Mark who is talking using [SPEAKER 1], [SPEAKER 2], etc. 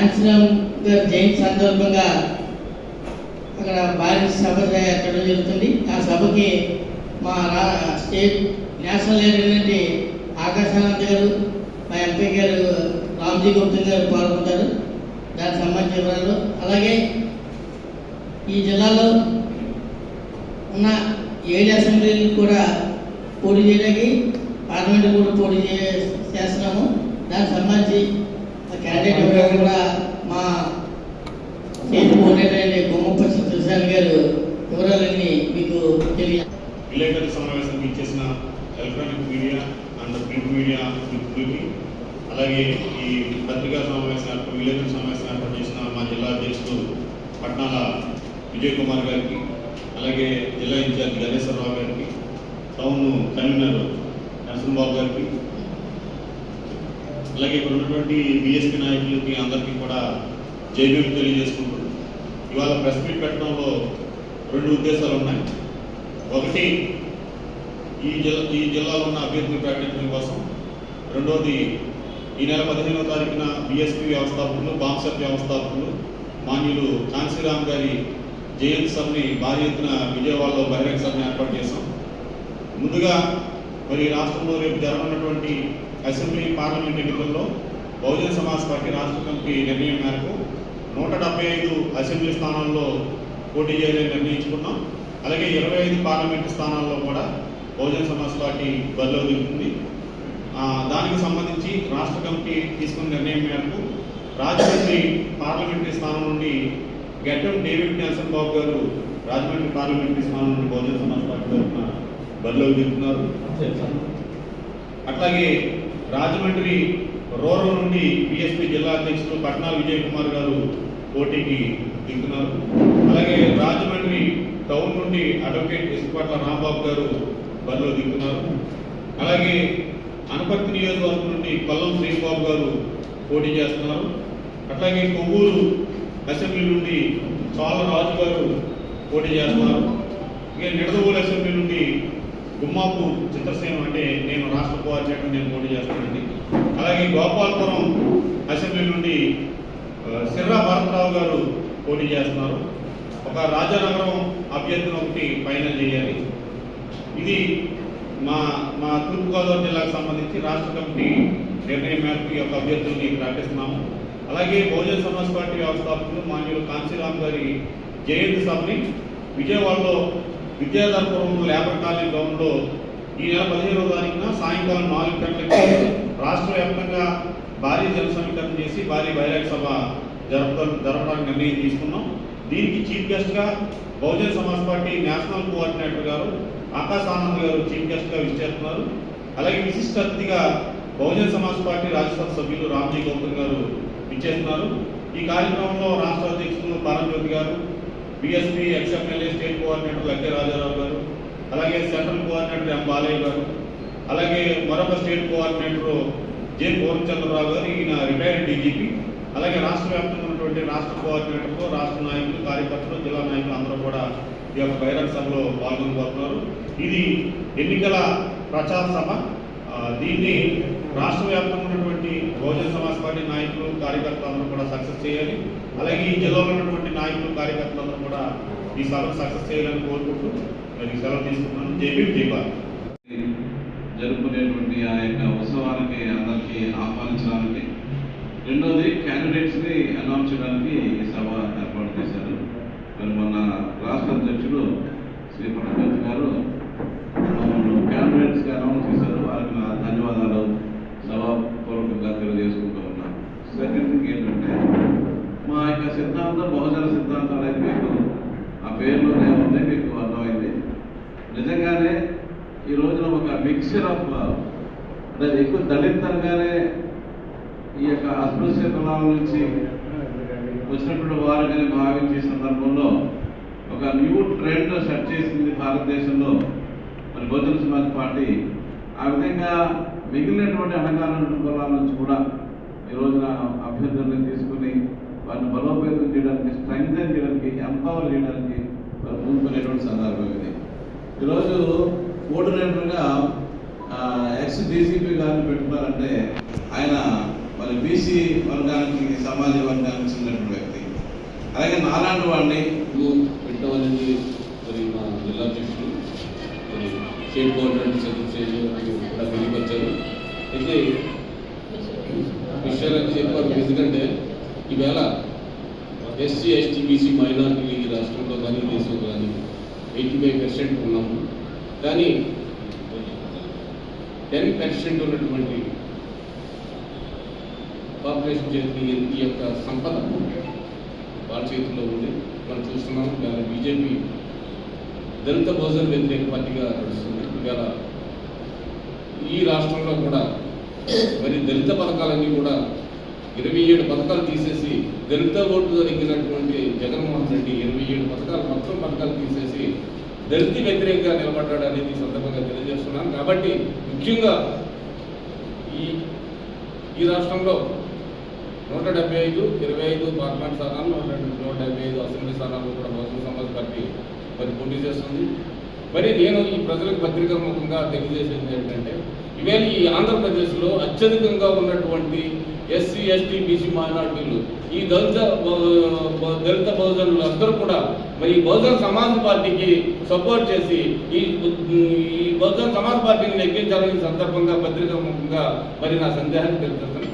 [SPEAKER 1] కాంచీరామ్ గారి జయంతి సందర్భంగా అక్కడ భారీ సభ అక్కడ జరుగుతుంది. ఆ సభకి మా రా స్టేట్ నేషనల్ లీడర్ ఆకాశానంద్ గారు మా ఎంపీ గారు రామ్జీ గుప్తా గారు పాల్గొంటారు. దానికి సంబంధించిన వివరాలు. అలాగే ఈ జిల్లాలో ఉన్న ఏడు అసెంబ్లీలు కూడా పోటీ చేయడానికి పార్లమెంట్ కూడా పోటీ చే- చేస్తున్నాము. దానికి సంబంధించి క్యాండిడేట్ ఎవరో కూడా మా స్టేట్ కోఆర్డినేటర్ అయిన గారు వివరాలన్నీ మీకు తెలియ
[SPEAKER 2] విలేకరుల సమావేశానికి ఇచ్చేసిన electronic media and print media మిత్రులకి అలాగే ఈ పత్రికా సమావేశం ఏర్పాటు విలేకరుల సమావేశం ఏర్పాటు చేసిన మా జిల్లా అధ్యక్షుడు పట్నాల విజయ్ కుమార్ గారికి అలాగే జిల్లా ఇన్ఛార్జ్ గణేశ్వరరావు గారికి టౌన్ కన్వీనర్ నరసింహబాబు గారికి అలాగే ఇక్కడ ఉన్నటువంటి బీఎస్పీ నాయకులకి అందరికీ కూడా జైబీలు తెలియజేసుకుంటున్నాం. ఇవాళ ప్రెస్ మీట్ పెట్టడంలో రెండు ఉద్దేశాలు ఉన్నాయి. ఒకటి ఈ జిల్లా ఈ జిల్లాలో ఉన్న అభ్యర్థులు ప్రకటించడం కోసం రెండవది ఈ నెల పదిహేనవ తారీఖున బీఎస్పీ వ్యవస్థాపకులు బాంసెట్ వ్యవస్థాపకులు మాన్యులు కాంశీరామ్ గారి జయంతి సభని భారీ ఎత్తున విజయవాడలో బహిరంగ సభను ఏర్పాటు చేశాం. ముందుగా మరి రాష్ట్రంలో రేపు జరగనున్నటువంటి అసెంబ్లీ పార్లమెంట్ ఎన్నికల్లో బహుజన సమాజ్ పార్టీ రాష్ట్ర కమిటీ నిర్ణయం మేరకు నూట డెబ్బై ఐదు అసెంబ్లీ స్థానాల్లో పోటీ చేయాలని నిర్ణయించుకున్నాం. అలాగే ఇరవై ఐదు పార్లమెంటు స్థానాల్లో కూడా బహుజన సమాజ్ పార్టీ బరిలో దిగుతుంది. దానికి సంబంధించి రాష్ట్ర కమిటీ తీసుకున్న నిర్ణయం మేరకు రాజమండ్రి పార్లమెంటరీ స్థానం నుండి గడ్డం డేవిడ్ నెల్సన్ బాబు గారు రాజమండ్రి పార్లమెంటరీ స్థానం నుండి బహుజన సమాజ్ పార్టీ తరఫున బరిలో దిగుతున్నారు. అట్లాగే రాజమండ్రి రూరల్ నుండి బీఎస్పీ జిల్లా అధ్యక్షులు పట్నా విజయ్ కుమార్ గారు పోటీకి దిగుతున్నారు అలాగే రాజమండ్రి టౌన్ నుండి అడ్వకేట్ ఇసుపట్ల రాంబాబు గారు బరిలో దిగుతున్నారు అలాగే అనపర్తి నియోజకవర్గం నుండి పల్లం శ్రీబాబు గారు పోటీ చేస్తున్నారు. అట్లాగే కొవ్వూరు అసెంబ్లీ నుండి చాల రాజు గారు పోటీ చేస్తున్నారు. ఇక నిడదవోలు అసెంబ్లీ నుండి గుమ్మాపు చిత్రసేన అంటే నేను రాష్ట్ర కోఆర్డినేటర్ నేను పోటీ చేస్తానండి. అలాగే గోపాలపురం అసెంబ్లీ నుండి సిర్రా భారతరావు గారు పోటీ చేస్తున్నారు. ఒక రాజానగరం అభ్యర్థిని ఒకటి ఫైనల్ చేయాలి. ఇది మా మా తూర్పుగోదావరి జిల్లాకు సంబంధించి రాష్ట్ర కమిటీ నిర్ణయం మేరకు ఈ యొక్క అభ్యర్థుల్ని ప్రకటిస్తున్నాము అలాగే బహుజన సమాజ్ పార్టీ వ్యవస్థాపకులు మాన్యులు కాంశీరామ్ గారి జయంతి సభని విజయవాడలో విద్యాధరపురం లేబర్ కాలనీ గ్రౌండ్లో ఈ నెల పదిహేనవ తారీఖున సాయంకాలం నాలుగు గంటలకు రాష్ట్ర వ్యాప్తంగా భారీ జనసమీకరణ చేసి భారీ బహిరంగ సభ జరపడం జరపడానికి నిర్ణయం తీసుకున్నాం. దీనికి చీఫ్ గెస్ట్గా Bahujan Samaj Party national coordinator గారు ఆకాశ్ ఆనంద్ గారు చీఫ్ గెస్ట్గా విచ్చేస్తున్నారు. అలాగే విశిష్ట అతిథిగా బహుజన సమాజ్ పార్టీ రాజ్యసభ సభ్యులు రామ్జీ గౌతమ్ గారు విచ్చేస్తున్నారు. ఈ కార్యక్రమంలో రాష్ట్ర అధ్యక్షులు పరంజ్యోతి గారు BSP ex MLA state coordinator Lakke Rajarao గారు అలాగే సెంట్రల్ కోఆర్డినేటర్ ఎం బాలయ్య గారు అలాగే మరొక స్టేట్ కోఆర్డినేటర్ జె పూర్ణచంద్రరావు గారు ఈయన రిటైర్డ్ డీజీపీ అలాగే రాష్ట్ర వ్యాప్తంగా ఉన్నటువంటి రాష్ట్ర కోఆర్డినేటర్లు రాష్ట్ర నాయకులు కార్యకర్తలు జిల్లా నాయకులు అందరూ కూడా ఈ యొక్క బహిరంగ సభలో పాల్గొనబోతున్నారు. ఇది ఎన్నికల ప్రచార సభ. దీన్ని రాష్ట్ర వ్యాప్తంగా ఉన్నటువంటి బహుజన సమాజ్ పార్టీ నాయకులు కార్యకర్తలందరూ కూడా సక్సెస్ చేయాలి. అలాగే ఈ జిల్లాలో ఉన్నటువంటి నాయకులు కార్యకర్తలందరూ కూడా ఈ సభను సక్సెస్ చేయాలని కోరుకుంటూ నేను సెలవు తీసుకున్నాను జేపీ జైపాల్
[SPEAKER 3] జరుపుకునేటువంటి ఆ యొక్క ఉత్సవానికి అందరికీ ఆహ్వానించడానికి. రెండోది క్యాండిడేట్స్ని అనౌన్స్ చేయడానికి ఈ సభ ఏర్పాటు చేశారు. మరి మొన్న రాష్ట్ర అధ్యక్షుడు శ్రీ పట్టణ గారు మమ్మల్ని అనౌన్స్ చేశారు. వారికి ధన్యవాదాలు సభాపూర్వకంగా తెలియజేసుకుంటూ ఉన్నాను సెకండ్ థింగ్ ఏంటంటే మా యొక్క సిద్ధాంతం బహుజన సిద్ధాంతం అనేది మీకు ఆ పేరులోనే ఉంది మీకు అర్థమైంది నిజంగానే ఈ రోజున ఒక మిక్సర్ ఆఫ్ అంటే ఎక్కువ దళితంగానే ఈ యొక్క అస్పృశ్య కులాల నుంచి వచ్చినటువంటి వారుగానే భావించే సందర్భంలో ఒక న్యూ ట్రెండ్ సెట్ చేసింది భారతదేశంలో. మరి బహుజన సమాజ్ పార్టీ ఆ విధంగా మిగిలినటువంటి అణగారిన కులాల నుంచి కూడా ఈ రోజున అభ్యర్థులను తీసుకుని వారిని బలోపేతం చేయడానికి స్ట్రెంగ్తన్ చేయడానికి ఎంపవర్ చేయడానికి ముందుకునేటువంటి సందర్భం ఇది. ఈరోజు కోఆర్డినేటర్గా ఎక్స్ డీసీపీ గారిని పెట్టుకున్నారంటే ఆయన మరి బీసీ వర్గానికి సమాజ వర్గానికి చెందినటువంటి వ్యక్తి. అలాగే నాలాంటి వాడిని
[SPEAKER 4] పెట్టవాలని మరి మా జిల్లా అధ్యక్షుడు మరి స్టేట్ గవర్నమెంట్ సెక్రటరీ కూడా పిలిపించారు అయితే విషయాలు చెప్పారు ఎందుకంటే ఈవేళ ఎస్సీ ఎస్టీ బీసీ మైనార్టీ ఈ రాష్ట్రంలో కానీ దేశంలో కానీ ఎయిటీ ఫైవ్ పర్సెంట్ ఉన్నాము. కానీ టెన్ పర్సెంట్ ఉన్నటువంటి పాపులేషన్ చేతి ఈ యొక్క సంపద వాళ్ళ చేతుల్లో ఉంది. మనం చూస్తున్నాం ఇవాళ బీజేపీ దళిత భోజన వ్యతిరేక పార్టీగా నడుస్తుంది. ఇవాళ ఈ రాష్ట్రంలో కూడా మరి దళిత పథకాలన్నీ కూడా ఇరవై ఏడు పథకాలు తీసేసి దళిత ఓటు జరిగినటువంటి జగన్మోహన్ రెడ్డి ఇరవై ఏడు పథకాలు మొత్తం పథకాలు తీసేసి దళిత వ్యతిరేకంగా నిలబడ్డాడు అనేది సందర్భంగా తెలియజేస్తున్నాను. కాబట్టి ముఖ్యంగా ఈ ఈ రాష్ట్రంలో నూట డెబ్బై ఐదు ఇరవై ఐదు పార్లమెంట్ స్థానాలు నూట నూట డెబ్బై ఐదు అసెంబ్లీ స్థానాలు కూడా బహుజన సమాజ్ పార్టీ మరి పోటీ చేస్తుంది. మరి నేను ఈ ప్రజలకు పత్రికా ముఖంగా తెలియజేసేది ఏంటంటే ఇవేళ ఈ ఆంధ్రప్రదేశ్లో అత్యధికంగా ఉన్నటువంటి ఎస్సీ ఎస్టీ బీసీ మైనార్టీలు. ఈ దళిత దళిత బహుజనులు అందరూ కూడా మరి ఈ బహుజన సమాజ్ పార్టీకి సపోర్ట్ చేసి ఈ ఈ బహుజన సమాజ్ పార్టీని నెగ్గించాలని సందర్భంగా పత్రికా ముఖంగా మరి నా సందేహాన్ని తెలుపుతాను